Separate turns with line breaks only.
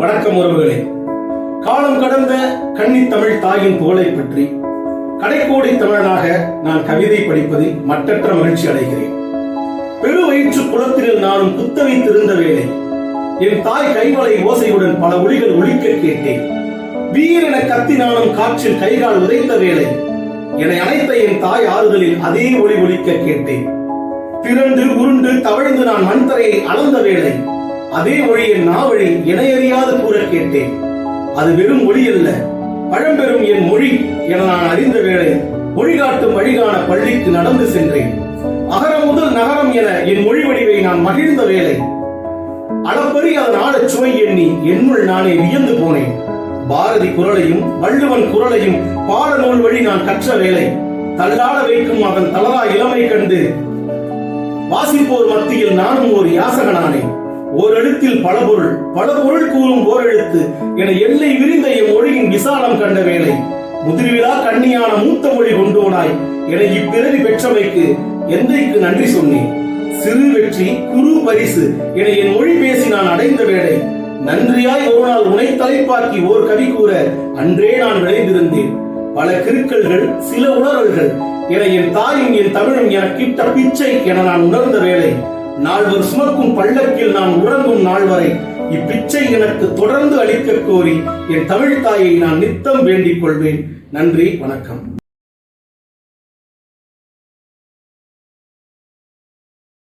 வணக்கம் உறவுகளே. காலம் கடந்த கன்னி தமிழ் தாயின் புகழை பற்றி கடைக்கோடி தமிழனாக நான் கவிதை படிப்பதில் மட்டற்ற மகிழ்ச்சி அடைகிறேன். பெரு வயிற்று குளத்தினில் நானும் புத்தகை திருந்த வேளை என் தாய் கைவளை ஓசையுடன் பல ஒளிகள் ஒழிக்க கேட்டேன். வீரென கத்தி நானும் காற்றில் கைகால் உதைத்த வேளை என்னை அழைத்த என் தாய் ஆறுதலில் அதே ஒளி ஒழிக்க கேட்டேன். திரண்டு உருண்டு தவழ்ந்து நான் மண்தரையை அளந்த வேளை அதே மொழியின் நாவழி இணையறியாது கூற கேட்டேன். அது வெறும் ஒளி அல்ல பழம்பெறும் என் மொழி என நான் அறிந்த வேளை மொழிகாட்டும் வழிகாண பள்ளிக்கு நடந்து சென்றேன். அகரம் முதல் நகரம் என என் மொழி வடிவை நான் மகிழ்ந்த வேலை அளப்பரிய அதன் ஆழச் சுவை எண்ணி என்னுள் நானே வியந்து போனேன். பாரதி குரலையும் வள்ளுவன் குரலையும் பாடநூல் வழி நான் கற்ற வேலை தள்ளாட வைக்கும் அதன் தளரா இளமை கண்டு வாசிப்போர் மத்தியில் நானும் ஒரு யாசகனானேன். ஓரெழுத்தில் பல பொருள் பல பொருள் கூறும் ஓரெழுத்து என எல்லை விரிந்த என் மொழியின் விசாலம் கண்ட வேளை முதிர்விழா கண்ணியான மூத்த மொழி கொண்டோனாய் என இப்பிறவி பெற்றமைக்கு எந்தைக்கு நன்றி சொன்னேன். சிறு வெற்றி குறு பரிசு என என் மொழி பேசி நான் அடைந்த வேளை நன்றியாய் ஒரு நாள் உனை தலைப்பாக்கி ஓர் கவி கூற அன்றே நான் விளைந்திருந்தேன். பல கிருக்கல்கள் சில உணர்வுகள் என என் தாயும் என் தமிழும் எனக்கிட்ட பிச்சை என நான் உணர்ந்த வேளை நால்வர் சுமக்கும் பள்ளக்கில் நான் உறங்கும் நாள் வரை இப்பிச்சை எனக்கு தொடர்ந்து அளிக்க கோரி என் தமிழ் தாயை நான் நித்தம் வேண்டிக் கொள்வேன். நன்றி வணக்கம்.